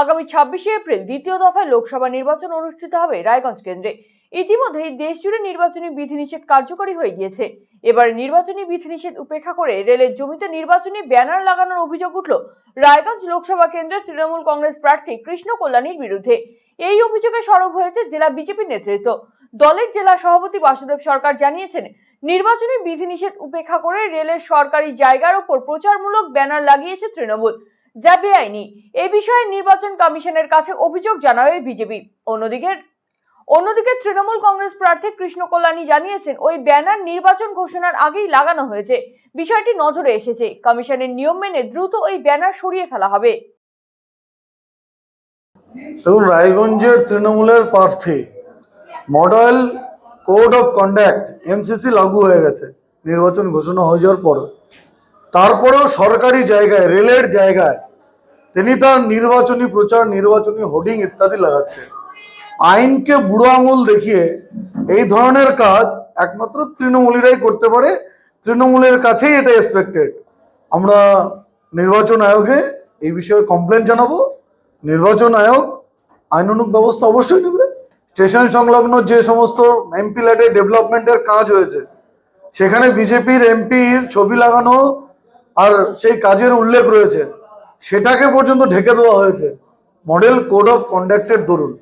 আগামী ছাব্বিশে এপ্রিল দ্বিতীয় দফায় লোকসভা নির্বাচন অনুষ্ঠিত হবে রায়গঞ্জ কেন্দ্রে। ইতিমধ্যেই দেশ জুড়ে নির্বাচনী বিধিনিষেধ কার্যকরী হয়ে গিয়েছে। এবার নির্বাচনী বিধিনিষেধ উপেক্ষা করে রেলের জমিতে নির্বাচনী ব্যানার লাগানোর অভিযোগ উঠল রায়গঞ্জ লোকসভা কেন্দ্রের তৃণমূল কংগ্রেস প্রার্থী কৃষ্ণ কল্যাণীর বিরুদ্ধে। এই অভিযোগে সরব হয়েছে জেলা বিজেপি নেতৃত্ব। দলের জেলা সভাপতি বাসুদেব সরকার জানিয়েছেন, নির্বাচনী বিধিনিষেধ উপেক্ষা করে রেলের সরকারি জায়গার ওপর প্রচারমূলক ব্যানার লাগিয়েছে তৃণমূল। যা বেআইনি এ বিষয়ে নির্বাচন কমিশনের কাছে অভিযোগ জানাবে বিজেপি। অন্যদিকে অন্যদিকে তৃণমূল কংগ্রেস প্রার্থী কৃষ্ণ কল্যাণী জানিয়েছেন, ওই ব্যানার নির্বাচন ঘোষণার আগেই লাগানো হয়েছে। বিষয়টি নজরে এসেছে। কমিশনের নিয়ম মেনে দ্রুত ওই ব্যানার সরিয়ে ফেলা হবে। দেখুন, রায়গঞ্জের তৃণমূলের প্রার্থী, model code of conduct MCC লাগু হয়ে গেছে, নির্বাচন ঘোষণা হয়ে যাওয়ার পর। তারপরেও সরকারি জায়গায়, রেলের জায়গায় তিনি তার নির্বাচনী প্রচার, নির্বাচনী হোর্ডিং ইত্যাদি লাগাচ্ছে। আইনকে বুড়ো আঙুল দেখিয়ে এই ধরনের কাজ একমাত্র তৃণমূলীরাই করতে পারে। তৃণমূলের কাছেই এটা এক্সপেক্টেড আমরা নির্বাচন আয়োগে এই বিষয়ে কমপ্লেন জানাব। নির্বাচন আয়োগ আইনানুগ ব্যবস্থা অবশ্যই নেবে। স্টেশন সংলগ্ন যে সমস্ত এমপি ল্যাডের ডেভেলপমেন্টের কাজ হয়েছে, সেখানে বিজেপির এমপির ছবি লাগানো আর সেই কাজের উল্লেখ রয়েছে। সেটাকে পর্যন্ত ঢেকে দেওয়া হয়েছে। মডেল কোড অফ কন্ডাক্টের দরুন।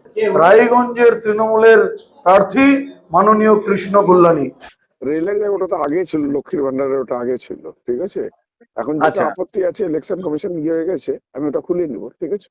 রায়গঞ্জের তৃণমূলের প্রার্থী মাননীয় কৃষ্ণ কল্যাণী। রেলের যে ওটা তো আগে ছিল লক্ষ্মীর ভান্ডারের ওটা আগে ছিল ঠিক আছে? এখন যেটা আচ্ছা। আপত্তি আছে ইলেকশন কমিশন গিয়ে হয়ে গেছে আমি ওটা খুলে নিব ঠিক আছে?